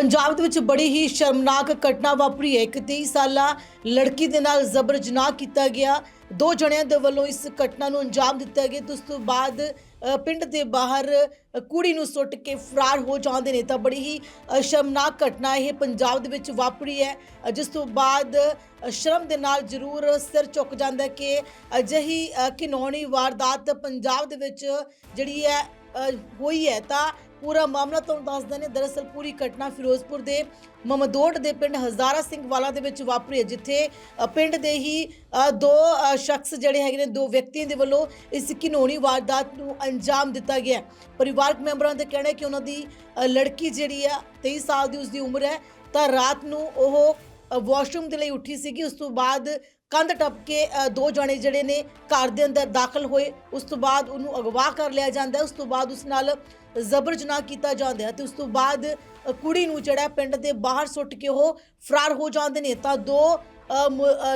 ਪੰਜਾਬ ਦੇ ਵਿੱਚ ਬੜੀ ਹੀ ਸ਼ਰਮਨਾਕ ਘਟਨਾ ਵਾਪਰੀ ਹੈ। ਇੱਕ 23 ਸਾਲਾ ਲੜਕੀ ਦੇ ਨਾਲ ਜ਼ਬਰ ਜਨਾਹ ਕੀਤਾ ਗਿਆ। ਦੋ ਜਣਿਆਂ ਦੇ ਵੱਲੋਂ ਇਸ ਘਟਨਾ ਨੂੰ ਅੰਜਾਮ ਦਿੱਤਾ ਗਿਆ। ਤੇ ਉਸ ਤੋਂ ਬਾਅਦ ਪਿੰਡ ਦੇ ਬਾਹਰ ਕੁੜੀ ਨੂੰ ਸੁੱਟ ਕੇ ਫਰਾਰ ਹੋ ਜਾਂਦੇ ਨੇ। ਤਾਂ ਬੜੀ ਹੀ ਸ਼ਰਮਨਾਕ ਘਟਨਾ ਇਹ ਪੰਜਾਬ ਦੇ ਵਿੱਚ ਵਾਪਰੀ ਹੈ। ਜਿਸ ਤੋਂ ਬਾਅਦ ਸ਼ਰਮ ਦੇ ਨਾਲ ਜ਼ਰੂਰ ਸਿਰ ਚੁੱਕ ਜਾਂਦਾ ਕਿ ਅਜਿਹੀ ਅ, ਘਿਨੌਣੀ ਵਾਰਦਾਤ ਪੰਜਾਬ ਦੇ ਵਿੱਚ ਜਿਹੜੀ ਹੈ ਹੋਈ ਹੈ। ਤਾਂ ਪੂਰਾ ਮਾਮਲਾ ਤੁਹਾਨੂੰ ਦੱਸਦੇ ਨੇ ਦਰਅਸਲ ਪੂਰੀ ਘਟਨਾ ਫਿਰੋਜ਼ਪੁਰ ਦੇ ਮਮਦੋਟ ਦੇ ਪਿੰਡ ਹਜ਼ਾਰਾ ਸਿੰਘ ਵਾਲਾ ਦੇ ਵਿੱਚ ਵਾਪਰੀ ਹੈ ਜਿੱਥੇ ਅ, ਪਿੰਡ ਦੇ ਹੀ ਅ, ਦੋ ਅ, ਸ਼ਖਸ ਜਿਹੜੇ ਹੈਗੇ ਨੇ ਦੋ ਵਿਅਕਤੀਆਂ ਦੇ ਵੱਲੋਂ ਇਸ ਘਿਨੌਣੀ ਵਾਰਦਾਤ ਨੂੰ ਅੰਜਾਮ ਦਿੱਤਾ ਗਿਆ ਹੈ। ਪਰਿਵਾਰਕ ਮੈਂਬਰਾਂ ਦਾ ਕਹਿਣਾ ਹੈ ਕਿ ਉਹਨਾਂ ਦੀ ਅ, ਲੜਕੀ ਜਿਹੜੀ ਆ 23 ਸਾਲ ਦੀ ਉਸਦੀ ਉਮਰ ਹੈ ਤਾਂ ਰਾਤ ਨੂੰ ਉਹ ਵਾਸ਼ਰੂਮ ਦੇ ਲਈ ਉੱਠੀ ਸੀਗੀ। ਉਸ ਤੋਂ ਬਾਅਦ ਕੰਧ ਟੱਪ ਕੇ ਦੋ ਜਣੇ ਜਿਹੜੇ ਨੇ ਘਰ ਦੇ ਅੰਦਰ ਦਾਖਲ ਹੋਏ। ਉਸ ਤੋਂ ਬਾਅਦ ਉਹਨੂੰ ਅਗਵਾ ਕਰ ਲਿਆ ਜਾਂਦਾ ਉਸ ਤੋਂ ਬਾਅਦ ਉਸ ਨਾਲ ਜ਼ਬਰ ਜਨਾਹ ਕੀਤਾ ਜਾਂਦਾ ਹੈ ਤੇ ਉਸ ਤੋਂ ਬਾਅਦ ਕੁੜੀ ਨੂੰ ਜਿਹੜਾ ਪਿੰਡ ਦੇ ਬਾਹਰ ਸੁੱਟ ਕੇ ਉਹ ਫਰਾਰ ਹੋ ਜਾਂਦੇ ਨੇ। ਤਾਂ ਦੋ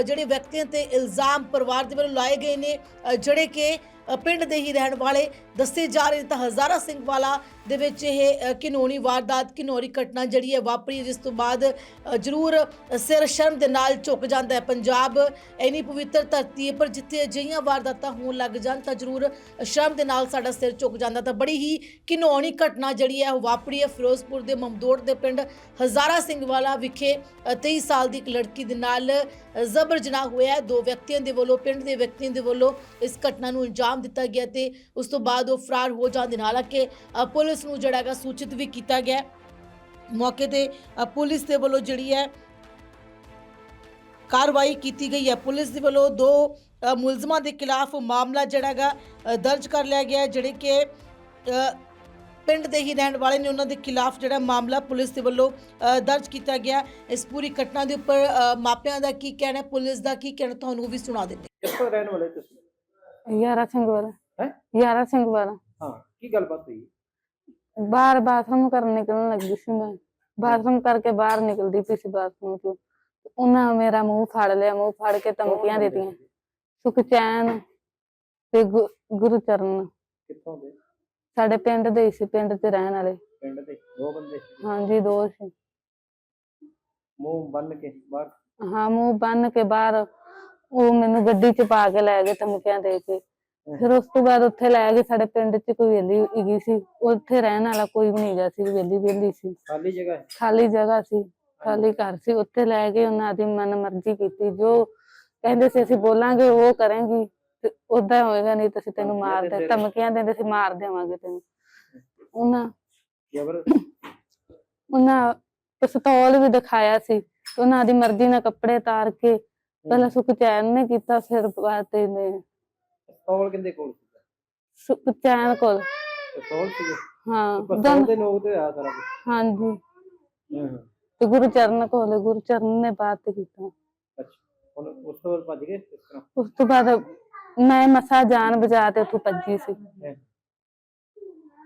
ਜਿਹੜੇ ਵਿਅਕਤੀਆਂ ਤੇ ਇਲਜ਼ਾਮ ਪਰਿਵਾਰ ਦੇ ਵੱਲੋਂ ਲਾਏ ਗਏ ਨੇ ਜਿਹੜੇ ਕਿ ਪਿੰਡ ਦੇ ਹੀ ਰਹਿਣ ਵਾਲੇ ਦੱਸੇ ਜਾ ਰਹੇ ਤਾਂ ਹਜ਼ਾਰਾ ਸਿੰਘ ਵਾਲਾ ਦੇ ਵਿੱਚ ਇਹ ਅ, ਘਿਨੌਣੀ ਵਾਰਦਾਤ ਘਿਨੌਣੀ ਘਟਨਾ ਜਿਹੜੀ ਹੈ ਵਾਪਰੀ ਹੈ, ਜਿਸ ਤੋਂ ਬਾਅਦ ਜ਼ਰੂਰ ਸਿਰ ਸ਼ਰਮ ਦੇ ਨਾਲ ਝੁਕ ਜਾਂਦਾ ਹੈ। ਪੰਜਾਬ ਇੰਨੀ ਪਵਿੱਤਰ ਧਰਤੀ ਹੈ ਪਰ ਜਿੱਥੇ ਅਜਿਹੀਆਂ ਵਾਰਦਾਤਾਂ ਹੋਣ ਲੱਗ ਜਾਣ ਤਾਂ ਜ਼ਰੂਰ ਸ਼ਰਮ ਦੇ ਨਾਲ ਸਾਡਾ ਸਿਰ ਝੁਕ ਜਾਂਦਾ। ਤਾਂ ਬੜੀ ਹੀ ਘਿਨੌਣੀ ਘਟਨਾ ਜਿਹੜੀ ਹੈ ਉਹ ਵਾਪਰੀ ਹੈ ਫਿਰੋਜ਼ਪੁਰ ਦੇ ਮਮਦੋੜ ਦੇ ਪਿੰਡ ਹਜ਼ਾਰਾ ਸਿੰਘ ਵਾਲਾ ਵਿਖੇ ਅ, 23 ਸਾਲ ਦੀ ਇੱਕ ਲੜਕੀ ਦੇ ਨਾਲ ਜ਼ਬਰ ਜਨਾਹ ਹੋਇਆ ਦੋ ਵਿਅਕਤੀਆਂ ਦੇ ਵੱਲੋਂ ਪਿੰਡ ਦੇ ਵਿਅਕਤੀਆਂ ਦੇ ਵੱਲੋਂ ਇਸ ਘਟਨਾ ਨੂੰ ਅੰਜਾਮ ਦਿੱਤਾ ਗਿਆ ਤੇ ਉਸ ਤੋਂ ਬਾਅਦ ਉਹ ਫਰਾਰ ਹੋ ਜਾਂਦੇ ਨੇ ਹਾਲਾਂਕਿ ਪੁਲਿਸ ਨੂੰ ਜਿਹੜਾ ਹੈਗਾ ਸੂਚਿਤ ਵੀ ਕੀਤਾ ਗਿਆ। ਮੌਕੇ ਤੇ ਪੁਲਿਸ ਦੇ ਵੱਲੋਂ ਜਿਹੜੀ ਹੈ ਕਾਰਵਾਈ ਕੀਤੀ ਗਈ ਹੈ। ਪੁਲਿਸ ਦੇ ਵੱਲੋਂ ਦੋ ਮੁਲਜ਼ਮਾਂ ਦੇ ਖਿਲਾਫ ਮਾਮਲਾ ਜਿਹੜਾ ਦਰਜ ਕਰ ਲਿਆ ਗਿਆ ਜਿਹੜੇ ਕਿ ਪਿੰਡ ਦੇ ਹੀ ਰਹਿਣ ਵਾਲੇ ਨੇ, ਉਹਨਾਂ ਦੇ ਖਿਲਾਫ ਜਿਹੜਾ ਮਾਮਲਾ ਪੁਲਿਸ ਦੇ ਵੱਲੋਂ ਦਰਜ ਕੀਤਾ ਗਿਆ ਇਸ ਪੂਰੀ ਘਟਨਾ ਦੇ ਉੱਪਰ ਮਾਪਿਆਂ ਦਾ ਕੀ ਕਹਿਣਾ ਪੁਲਿਸ ਦਾ ਕੀ ਕਹਿਣਾ ਤੁਹਾਨੂੰ ਵੀ ਸੁਣਾ ਦਿੰਦੇ ਕਿੱਥੋਂ ਰਹਿਣ ਵਾਲੇ ਤੁਸੀਂ? ਯਾਰਾ ਸਿੰਘ ਵਾਲਾ। ਹੈਂ? ਯਾਰਾ ਸਿੰਘ ਵਾਲਾ। ਹਾਂ ਕੀ ਗੱਲਬਾਤ ਹੋਈ? ਬਾਹਰ ਬਾਥਰੂਮ ਕਰਨ ਨਿਕਲਣ ਲੱਗੀ ਸੀ ਮੈਂ। ਬਾਥਰੂਮ ਕਰਕੇ ਬਾਹਰ ਨਿਕਲਦੀ ਪਈ ਸੀ ਬਾਥਰੂਮ ਤੋਂ ਉਹਨਾਂ ਮੇਰਾ ਮੂੰਹ ਫੜ ਲਿਆ ਮੂੰਹ ਫੜ ਕੇ ਧਮਕੀਆਂ ਦਿੱਤੀਆਂ। ਸੁਖਚੈਨ ਤੇ ਗੁ- ਗੁਰਚਰਨ। ਕਿੱਥੋਂ ਦੇ? ਸਾਡੇ ਪਿੰਡ ਦੇ ਸੀ ਪਿੰਡ ਤੇ ਰਹਿਣ ਵਾਲੇ। ਪਿੰਡ ਦੇ ਦੋ ਬੰਦੇ। ਹਾਂਜੀ ਦੋ ਸੀ। ਮੂੰਹ ਬੰਨ ਕੇ ਬਾਹਰ। ਹਾਂ ਮੂੰਹ ਬੰਨ ਕੇ ਬਾਹਰ ਉਹ ਮੈਨੂੰ ਗੱਡੀ 'ਚ ਪਾ ਕੇ ਲੈ ਗਏ ਧਮਕੀਆਂ ਦੇ ਕੇ। ਫਿਰ ਉਸ ਤੋਂ ਬਾਅਦ ਉੱਥੇ ਲੈ ਗਏ ਸਾਡੇ ਪਿੰਡ 'ਚ ਕੋਈ ਵੇਲੀ ਹੈਗੀ ਸੀ। ਉੱਥੇ ਰਹਿਣ ਵਾਲਾ ਕੋਈ ਵੀ ਨਹੀਂ ਗਿਆ ਸੀ ਵੇਲੀ ਵੇਲੀ ਸੀ। ਖਾਲੀ ਜਗ੍ਹਾ ਹੈ ਖਾਲੀ ਜਗ੍ਹਾ ਸੀ ਖਾਲੀ ਘਰ ਸੀ। ਉੱਥੇ ਲੈ ਕੇ ਉਹਨਾਂ ਦੀ ਮਨ ਮਰਜ਼ੀ ਕੀਤੀ। ਜੋ ਕਹਿੰਦੇ ਸੀ ਅਸੀਂ ਬੋਲਾਂਗੇ ਉਹ ਕਰਾਂਗੀ ਤੇ ਉਦਾਂ ਹੋਏਗਾ ਨਹੀਂ ਤਾਂ ਅਸੀਂ ਤੈਨੂੰ ਮਾਰ ਦੇ। ਧਮਕੀਆਂ ਦਿੰਦੇ ਸੀ ਮਾਰ ਦੇਵਾਂਗੇ ਤੈਨੂੰ। ਉਹਨਾਂ ਜਬਰ ਉਹਨਾਂ ਪਿਸਤੌਲ ਵੀ ਦਿਖਾਇਆ ਸੀ। ਉਹਨਾਂ ਦੀ ਮਰਜ਼ੀ ਨਾਲ ਕੱਪੜੇ ਤਾਰ ਕੇ ਪਹਿਲਾਂ ਸੁਖਚੈਨ ਨੇ ਕੀਤਾ ਫਿਰ ਬਾਅਦ ਤੇ ਨੇ ਪਿਸਤੌਲ ਕਿੰਦੇ ਕੋਲ ਸੀ ਸੁਖਚੈਨ ਕੋਲ। ਪਿਸਤੌਲ ਹਾਂ ਪਿਸਤੌਲ ਦੇ ਲੋਕ ਤੇ ਆ ਸਾਰਾ ਕੁਝ ਹਾਂਜੀ। ਤੇ ਗੁਰਚਰਨ ਕੋਲ ਗੁਰਚਰਨ ਨੇ ਬਾਤ ਕੀਤਾ। ਅੱਛਾ ਉਸ ਤੋਂ ਬਾਅਦ ਭੱਜ ਗਏ ਇਸ ਤਰ੍ਹਾਂ? ਉਸ ਤੋਂ ਬਾਅਦ ਮੈਂ ਮਸਾ ਜਾਨ ਬਚਾ ਤੇ ਉੱਥੋਂ ਭੱਜੀ ਸੀ।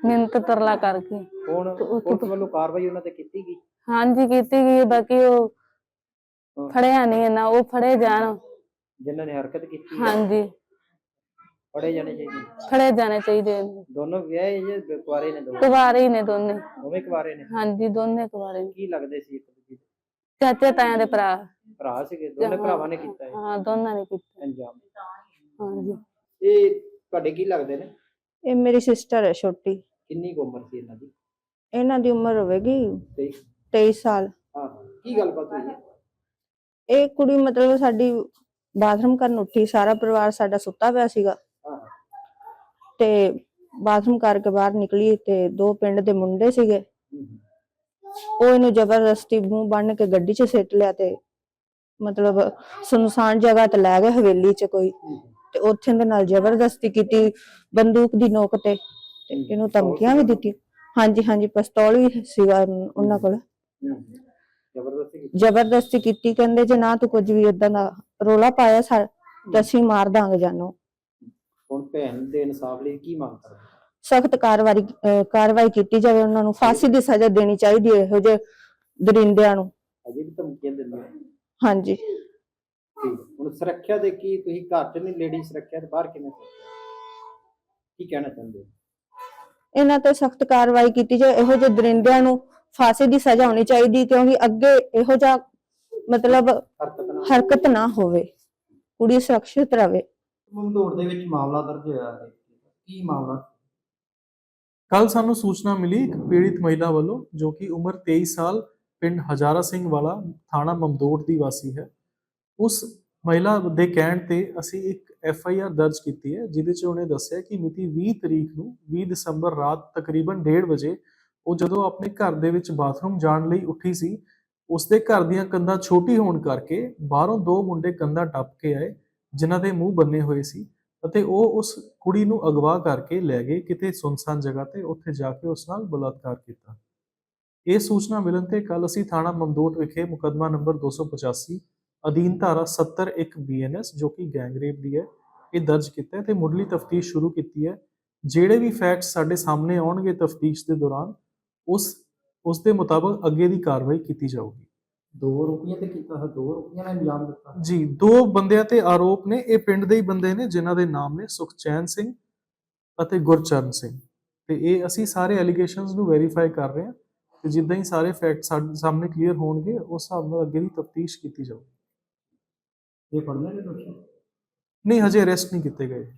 ਮਿਹਨਤ ਤਰਲਾ ਕਰਕੇ। ਤੇ ਉਸ ਵੱਲੋਂ ਕਾਰਵਾਈ ਉਹਨਾਂ ਤੇ ਕੀਤੀ ਗਈ? ਹਾਂਜੀ ਕੀਤੀ ਗਈ ਬਾਕੀ ਉਹ। ਫੜਿਆ ਨਹੀਂ ਨਾ ਉਹ ਫੜੇ ਜਾਣ। ਜਿਨ੍ਹਾਂ ਨੇ ਹਰਕਤ ਕੀਤੀ ਹੈ, ਹਾਂਜੀ। ਫੜੇ ਜਾਣੇ ਚਾਹੀਦੇ। ਫੜੇ ਜਾਣੇ ਚਾਹੀਦੇ। ਨੇ। ਦੋਨੋਂ ਵਿਆਹੇ ਜੇ ਕੁਆਰੇ ਨੇ ਦੋ ਕੁਵਾਰੇ ਹੀ ਨੇ ਦੋਨੇ। ਦੋਵੇਂ ਕੁਆਰੇ ਨੇ? ਹਾਂਜੀ ਦੋਨੇ ਕੁਵਾਰੇ ਨੇ। ਕੀ ਲੱਗਦੇ ਸੀ ਇੱਕ ਦੂਜੇ ਦੇ? ਚਾਚੇ ਤਾਇਆਂ ਦੇ ਭਰਾ। ਭਰਾ ਸੀਗੇ ਦੋਨੇ। ਭਰਾਵਾਂ ਨੇ ਕੀਤਾ ਹੈ ਹਾਂ ਦੋਨਾਂ ਨੇ ਕੀਤਾ। ਅੰਜਾਮ। ਹਾਂਜੀ। ਇਹ ਤੁਹਾਡੇ ਕੀ ਲੱਗਦੇ ਨੇ? ਇਹ ਮੇਰੀ ਸਿਸਟਰ ਹੈ ਛੋਟੀ। ਕਿੰਨੀ ਕੁ ਉਮਰ ਸੀ ਇਹਨਾਂ ਦੀ? ਇਹਨਾਂ ਦੀ ਉਮਰ ਹੋਵੇਗੀ ਤੇ 23 ਸਾਲ। ਹਾਂ ਹਾਂ। ਕੀ ਗੱਲਬਾਤ ਹੋਈ ਹੈ? ਇਹ ਕੁੜੀ ਮਤਲਬ ਸਾਡੀ ਬਾਥਰੂਮ ਕਰਨ ਉੱਠੀ, ਸਾਰਾ ਪਰਿਵਾਰ ਸਾਡਾ ਸੁੱਤਾ ਪਿਆ ਸੀਗਾ। ਤੇ ਬਾਥਰੂਮ ਕਰਕੇ ਬਾਹਰ ਨਿਕਲੀ ਤੇ ਦੋ ਪਿੰਡ ਦੇ ਮੁੰਡੇ ਸੀਗੇ। ਉਹ ਇਹਨੂੰ ਜ਼ਬਰਦਸਤੀ ਮੂੰਹ ਬੰਨ ਕੇ ਗੱਡੀ 'ਚ ਸਿੱਟ ਲਿਆ ਤੇ ਮਤਲਬ ਸੁਨਸਾਨ ਜਗ੍ਹਾ ਤੇ ਲੈ ਗਏ ਹਵੇਲੀ 'ਚ ਕੋਈ। ਤੇ ਉੱਥੇ ਦੇ ਨਾਲ ਜ਼ਬਰਦਸਤੀ ਕੀਤੀ ਬੰਦੂਕ ਦੀ ਨੋਕ ਤੇ ਇਹਨੂੰ ਧਮਕੀਆਂ ਵੀ ਦਿੱਤੀ ਹਾਂਜੀ ਹਾਂਜੀ, ਪਿਸਤੌਲ ਵੀ ਸੀਗਾ ਉਹਨਾਂ ਕੋਲ। ਜ਼ਬਰਦਸਤੀ ਕੀਤੀ। ਜ਼ਬਰਦਸਤੀ ਕੀਤੀ ਕਹਿੰਦੇ ਜੇ ਨਾ ਤੂੰ ਕੁਝ ਵੀ ਇਦਾਂ ਦਾ ਰੋਲਾ ਪਾਇਆ ਸਾ ਤਾਂ ਅਸੀਂ ਮਾਰ ਦਾਂਗੇ ਜਾਨੋ। ਹੁਣ ਭੈਣ ਦੇ ਇਨਸਾਫ ਲਈ ਕੀ ਮੰਗ ਕਰਦੇ? ਸਖਤ ਕਾਰਵਾਈ ਕਾਰਵਾਈ ਕੀਤੀ ਜਾਵੇ ਉਹਨਾਂ ਨੂੰ ਫਾਂਸੀ ਦੀ ਸਜ਼ਾ ਦੇਣੀ ਚਾਹੀਦੀ ਹੈ ਇਹੋ ਜਿਹੇ ਦਰਿੰਦਿਆਂ ਨੂੰ। ਅਜੇ ਵੀ ਧਮਕੀਆਂ ਦਿੰਦੇ ਹਾਂਜੀ। ਠੀਕ। ਹੁਣ ਸੁਰੱਖਿਆ ਦੇ ਕੀ ਤੁਸੀਂ ਘਰ ਚ ਨਹੀਂ ਲੇਡੀ ਸੁਰੱਖਿਆ ਤੇ ਬਾਹਰ ਕਿਵੇਂ? ਕੀ ਕਹਿਣਾ ਚਾਹੁੰਦੇ ਹੋ? ਇਹਨਾਂ ਤੇ ਸਖਤ ਕਾਰਵਾਈ ਕੀਤੀ ਜਾਵੇ ਇਹੋ ਜਿਹੇ ਦਰਿੰਦਿਆਂ ਨੂੰ ਫਾਂਸੀ ਦੀ ਸਜ਼ਾ ਹੋਣੀ ਚਾਹੀਦੀ ਕਿਉਂਕਿ ਅੱਗੇ ਇਹੋ ਜਿਹਾ ਮਤਲਬ ਹਰਕਤ ਨਾ ਹੋਵੇ। ਕੁੜੀ ਸੁਰੱਖਿਅਤ ਰਵੇ। ਮੰਦੋੜ ਦੇ ਵਿੱਚ ਮਾਮਲਾ ਦਰਜ ਹੋਇਆ ਹੈ। ਕੀ ਮਾਮਲਾ ਕੱਲ ਸਾਨੂੰ ਸੂਚਨਾ ਮਿਲੀ ਇੱਕ ਪੀੜਿਤ ਮਹਿਲਾ ਵੱਲੋਂ ਜੋ ਕਿ ਉਮਰ 23 ਸਾਲ ਪਿੰਡ ਹਜ਼ਾਰਾ ਸਿੰਘ ਵਾਲਾ ਥਾਣਾ ਮਮਦੋਟ ਦੀ ਵਾਸੀ ਹੈ। ਉਸ ਮਹਿਲਾ ਦੇ ਕਹਿਣ ਤੇ ਅਸੀਂ ਇੱਕ ਐਫ ਆਈ ਆਰ ਦਰਜ ਕੀਤੀ ਹੈ ਜਿਹਦੇ 'ਚ ਉਹਨੇ ਦੱਸਿਆ ਕਿ ਮਿਤੀ 20 ਤਰੀਕ ਨੂੰ 20 ਦਸੰਬਰ ਰਾਤ ਤਕਰੀਬਨ 1:30 ਵਜੇ ਉਹ ਜਦੋਂ ਆਪਣੇ ਘਰ ਦੇ ਵਿੱਚ ਬਾਥਰੂਮ ਜਾਣ ਲਈ ਉੱਠੀ ਸੀ, ਉਸਦੇ ਘਰ ਦੀਆਂ ਕੰਧਾਂ ਛੋਟੀ ਹੋਣ ਕਰਕੇ ਬਾਹਰੋਂ ਦੋ ਮੁੰਡੇ ਕੰਧਾਂ ਟੱਪ ਕੇ ਆਏ, ਜਿਨ੍ਹਾਂ ਦੇ ਮੂੰਹ ਬੰਨੇ ਹੋਏ ਸੀ ਅਤੇ ਉਹ ਉਸ ਕੁੜੀ ਨੂੰ ਅਗਵਾ ਕਰਕੇ ਲੈ ਗਏ ਕਿਤੇ ਸੁਨਸਾਨ ਜਗ੍ਹਾ ਤੇ, ਉੱਥੇ ਜਾ ਕੇ ਉਸ ਨਾਲ ਬਲਾਤਕਾਰ ਕੀਤਾ। ਇਹ ਸੂਚਨਾ ਮਿਲਣ ਤੇ ਕੱਲ ਅਸੀਂ ਥਾਣਾ ਮਮਦੋਟ ਵਿਖੇ ਮੁਕੱਦਮਾ ਨੰਬਰ 285 ਅਧੀਨ ਧਾਰਾ 70 1 ਬੀਐਨਐਸ ਜੋ ਕਿ ਗੈਂਗਰੇਪ ਦੀ ਹੈ, ਇਹ ਦਰਜ ਕੀਤਾ ਹੈ ਤੇ ਮੁੱਢਲੀ ਤਫਤੀਸ਼ ਸ਼ੁਰੂ ਕੀਤੀ ਹੈ। ਜਿਹੜੇ ਵੀ ਫੈਕਟਸ ਸਾਡੇ ਸਾਹਮਣੇ ਆਉਣਗੇ ਤਫਤੀਸ਼ ਦੇ ਦੌਰਾਨ ਉਸ ਉਸ ਦੇ ਮੁਤਾਬਕ ਅੱਗੇ ਦੀ ਕਾਰਵਾਈ ਕੀਤੀ ਜਾਊਗੀ। ਦੋ ਰੁਪਈਆਂ ਤੇ ਕੀਤਾ ਹੈ ਦੋ ਰੁਪਈਆਂ ਨੇ ਅੰਜਾਮ ਦਿੱਤਾ ਜੀ ਦੋ ਬੰਦਿਆਂ ਤੇ ਆਰੋਪ ਨੇ ਇਹ ਪਿੰਡ ਦੇ ਹੀ ਬੰਦੇ ਨੇ ਜਿਨ੍ਹਾਂ ਦੇ ਨਾਮ ਨੇ ਸੁਖਚੈਨ ਸਿੰਘ ਅਤੇ ਗੁਰਚਰਨ ਸਿੰਘ। ਤੇ ਇਹ ਅਸੀਂ ਸਾਰੇ ਐਲੀਗੇਸ਼ਨਸ ਨੂੰ ਵੈਰੀਫਾਈ ਕਰ ਰਹੇ ਹਾਂ ਤੇ ਜਿੱਦਾਂ ਹੀ ਸਾਰੇ ਫੈਕਟ ਸਾਡੇ ਸਾਹਮਣੇ ਕਲੀਅਰ ਹੋਣਗੇ ਉਸ ਹਿਸਾਬ ਨਾਲ ਅੱਗੇ ਦੀ ਤਫਤੀਸ਼ ਕੀਤੀ ਜਾਊਗੀ। ਇਹ ਫੜਨੇ ਨੇ ਦੋਸ਼ੀ? ਨਹੀਂ ਹਜੇ ਅਰੈਸਟ ਨਹੀਂ ਕੀਤੇ ਗਏ।